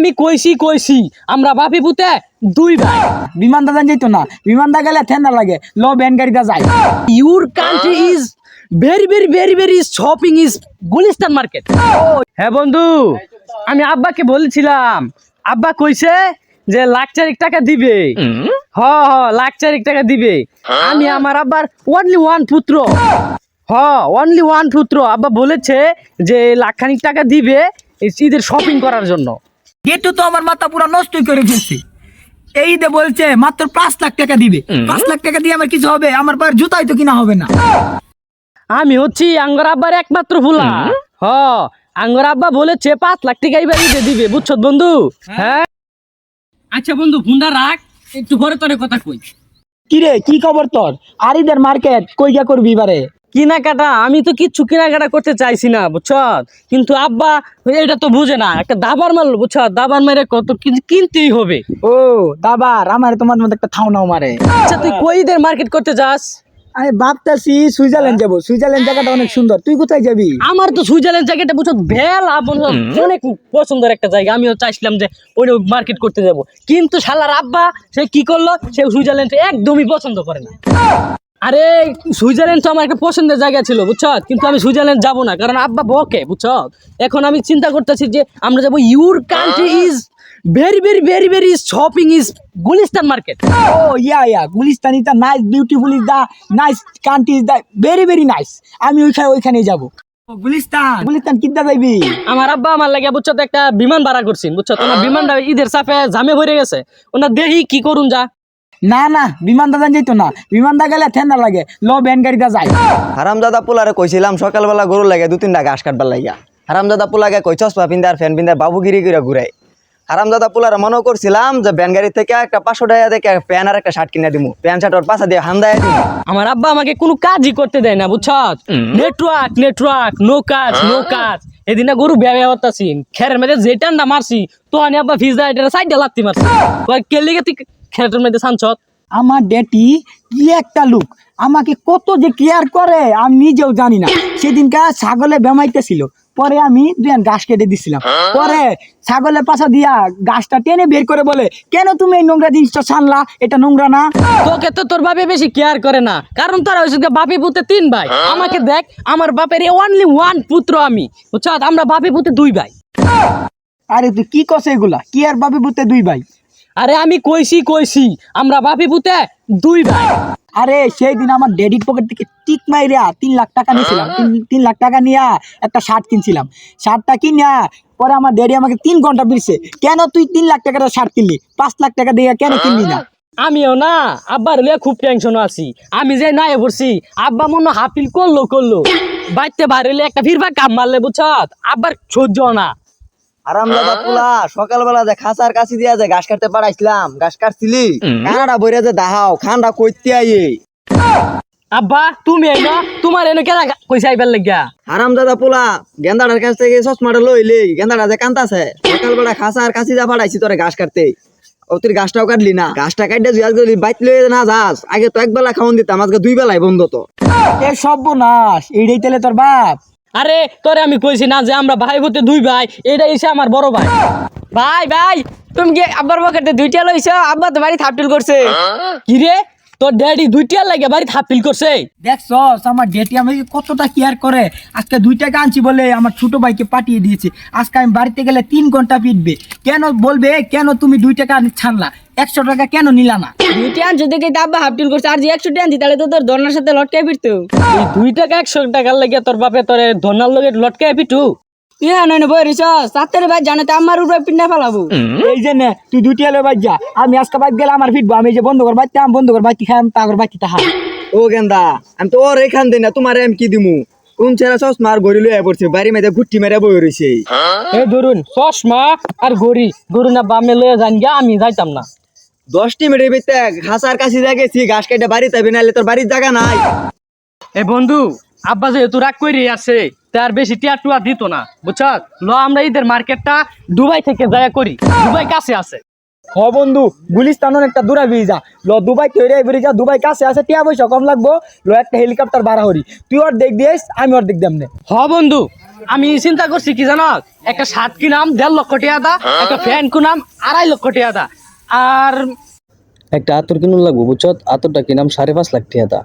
আমি কইছি কইছি। আমরা বাপি পুতে দুই ভাই। বিমান দাদা যেত না। বিমান দা গেলে ঠান্ডা লাগে। ল ব্যান গাড়িটা যায়। Your country is very very very very shopping is Gulistan market হ্যাঁ বন্ধু আমি আব্বাকে বলেছিলাম। আব্বা কইছে যে লাখ চারিক টাকা দিবে। হ হ লাখ চারিক টাকা দিবে। আমি আমার আব্বার অনলি ওয়ান পুত্র। হ অনলি ওয়ান পুত্র। আব্বা বলেছে যে লাখখানিক টাকা দিবে এই ঈদের শপিং করার জন্য। গেটু তো আমার মাথা পুরো নষ্টই করে ফেলছে। এই দে বলছে মাত্র পাঁচ লাখ টাকা দিবে। পাঁচ লাখ টাকা দিয়ে আমার কিছু হবে? আমার পায়ের জুতাই তো কিনা হবে না। আমি হচ্ছি আঙ্গর আব্বার একমাত্র ফুলা। হ আঙ্গর আব্বা বলেছে পাঁচ লাখ টাকা এবার ঈদে দিবে বুঝছ বন্ধু? হ্যাঁ। আচ্ছা বন্ধু ফোনটা রাখ একটু পরে তোরে কথা কই। কি রে কি খবর তোর? আরিদের মার্কেট কই গিয়া করবি এবারে? কেনাকাটা আমি তো কিচ্ছু কেনাকাটা করতে চাইছি না বুঝছ? কিন্তু আব্বা এটা তো বুঝে না একটা দাবার মারলো বুঝছ? দাবার মেরে কত কিনতেই হবে। ও দাবার আমার তোমার মধ্যে একটা থাও নাও মারে। আচ্ছা তুই কই ঈদের মার্কেট করতে যাস? আমি ভাবতেছি সুইজারল্যান্ড যাব। সুইজারল্যান্ড জায়গাটা অনেক সুন্দর। তুই কোথায় যাবি? আমার তো সুইজারল্যান্ড জায়গাটা বুঝছ ভেলা বন্ধু, অনেক পছন্দের একটা জায়গা। আমিও চাইছিলাম যে ওই মার্কেট করতে যাব। কিন্তু শালার আব্বা সে কি করল? সে সুইজারল্যান্ড একদমই পছন্দ করে না। আরে সুইজারল্যান্ড তো আমার একটা পছন্দের জায়গা ছিল বুঝছ? কিন্তু আমি সুইজারল্যান্ড যাব না কারণ আব্বা বকে বুঝছ? এখন আমি চিন্তা করতেছি যে আমরা যাব your country is very very very very shopping is Gulistan market. Oh yeah yeah Gulistan is the nice beautiful is the nice country is the very very nice আমি ওইখানে ওইখানে যাব। গুলিস্তান? গুলিস্তান কিদ্দা যাইবি? আমার আব্বা আমার লাগে বুঝছ তো একটা বিমান ভাড়া করছেন বুঝছ? তোমার বিমানটা ঈদের চাপে জামে ভরে গেছে। ওনার দেখি কি করুন যা। না না বিমান দাদা যেত না। বিমান দা গেলে ঠান্ডা লাগে। ল ব্যান গাড়িটা যায়। হারামজাদা পোলারে কইছিলাম সকালবেলা গরু লাগে দু তিনটা ঘাস কাটবার লাগিয়া। হারামজাদা পোলাকে কই চশমা পিন্দার ফ্যান পিন্দার বাবুগিরি করে ঘুরাই। হারামজাদা পোলারে মনে করছিলাম যে ব্যান গাড়ি থেকে একটা পাঁচশো টাকা থেকে প্যান আর একটা শার্ট কিনে দিমু। প্যান শার্ট ওর পাশা দিয়ে হান্দায় দিমু। আমার আব্বা আমাকে কোনো কাজই করতে দেয় না বুঝছ? নেটওয়ার্ক নেটওয়ার্ক নো কাজ নো কাজ। এদিনে গরু বেবে হতাছি খেরের মধ্যে যে টান্ডা মারছি তো আমি আব্বা ভিজা এটা সাইডে লাত্তি মারছি। কয় কে তুই খেরের মধ্যে সানছত আমার ডেটি কি একটা লুক? আমাকে কত যে কেয়ার করে আমি নিজেও জানি না। সেদিনকা ছাগলে বেমাইতেছিল। পরে আমি দুই ঘাস কেটে দিছিলাম। পরে ছাগলের পাশা দিয়া গাছটা টেনে বের করে বলে কেন তুমি এই নোংরা জিনিসটা ছানলা? এটা নোংরা না। তোকে তো তোর বাপে বেশি কেয়ার করে না। কারণ তোরা ওই বাপি পুতে তিন ভাই। আমাকে দেখ আমার বাপের অনলি ওয়ান পুত্র আমি। বুঝছ? আমরা বাপি পুতে দুই ভাই। আরে তুই কি কস এগুলা? কি আর বাবি পুতে দুই ভাই? আরে আমি কইছি কইছি। আমরা বাপি পুতে দুই ভাই। আরে সেই দিন আমার ডেডির পকেট থেকে টিক মাইরা তিন লাখ টাকা নিয়েছিলাম। তিন- লাখ টাকা নিয়ে একটা শার্ট কিনছিলাম। শার্টটা কিনা পরে আমার ড্যাডি আমাকে তিন ঘণ্টা বিরছে কেন তুই তিন লাখ টাকার শার্ট কিনলি? পাঁচ লাখ টাকা দিয়ে কেন কিনলি না? আমিও না আব্বার লিয়ে খুব টেনশন আছি। আমি যে নাই পড়ছি আব্বা মনে হাফিল করল করল। বাইতে বাড়িলে একটা ফিরবা কাম মারলে বুঝছত আব্বার সহ্য না। পোলা সকালবেলা যে খাসার কাছি দিয়া যে ঘাস কাটতে পারাইছিলাম ঘাস কাটছিলি কানাডা বইরে যে দাহাও খান্ডা কইতে আইয়ে আব্বা তুমি তোমার এনে কেনা কইসা আইবার লাগিয়া? হারামজাদা পোলা গেন্দাটার কাছ থেকে চশমাটা লইলি গেন্দাটা যে কান্তাছে সকালবেলা খাসার কাছি যা পাঠাইছি তোরে ঘাস কাটতে। ও তুই ঘাসটাও কাটলি না। কাটতে জুয়াজ বাইত না যাস আগে তো এক বেলা খাওয়ান দিতাম আজকে দুই বেলায় বন্ধ তো। এ সর্বনাশ এইটাই তোর বাপ। আরে তোরে আমি কইছি না যে আমরা ভাই বলতে দুই ভাই এটা এসে আমার বড় ভাই। ভাই ভাই তুমি কি আব্বার পকেটে দুইটা লইছো? আব্বা তো বাড়ি থাপটুল করছে। কি রে? তোর ড্যাডি দুইটা লাগে বাড়ি হাফিল করছে। দেখছস আমার ডেটি আমাকে কতটা কেয়ার করে। আজকে দুই টাকা আনছি বলে আমার ছোট ভাইকে পাঠিয়ে দিয়েছে। আজকে আমি বাড়িতে গেলে তিন ঘণ্টা পিটবে। কেন বলবে কেন তুমি দুই টাকা ছানলা একশো টাকা কেন নিলা না? দুইটা আনছো দেখে তো আব্বা হাফটুল করছে। আর যে একশো টাকা তাহলে তো তোর দরনার সাথে লটকাই ফিরতো দুই টাকা একশো টাকার লাগে তোর বাপে তোর ধনার লগে লটকে পিটু। ইয়া নয় বই রিস সাতের ভাই জানো তো আমার উপরে পিন্না ফেলাবো। এই যে নে তুই দুটি বাদ যা আমি আজকে বাদ গেলে আমার ফিটবো আমি যে বন্ধ কর আমি বন্ধ কর বাচ্চা খাই তাগর বাচ্চা তাহা ও গেন্দা আমি তো ওর এখান দিই না তোমার আমি কি দিমু? কোন ছেলে চশমা আর গড়ি লইয়া পড়ছে বাড়ি মেয়েদের গুটি মেরে বই রয়েছে এই ধরুন চশমা আর গড়ি গরু না বামে লয়ে যান গিয়া আমি যাইতাম না। দশটি মিনিটের ভিতরে ঘাসার কাছে যা গেছি ঘাস কেটে বাড়িতে বিনাইলে তোর বাড়ির জায়গা নাই। এ বন্ধু আব্বা যেহেতু রাগ করে আছে তার বেশি টিয়া টুয়া দিত না বুঝছ? ল আমরা ঈদের মার্কেটটা দুবাই থেকে যায় করি। দুবাই কাছে আছে। হ বন্ধু গুলিস্তান একটা দূরা বিয়ে যা ল দুবাই তৈরি বেরিয়ে যা দুবাই কাছে আছে টিয়া পয়সা কম লাগবো। ল একটা হেলিকপ্টার বাড়া হরি তুই ওর দেখ দিয়েস আমি ওর দেখ দেমনে হ বন্ধু আমি চিন্তা করছি কি জানো? একটা শার্ট কিনাম দেড় লক্ষ টাকা দা একটা ফ্যান কিনাম আড়াই লক্ষ টাকা দা। আর একটা আতর কিনুন লাগবো বুঝছত আতরটা কিনাম সাড়ে পাঁচ লাখ টিয়া দা।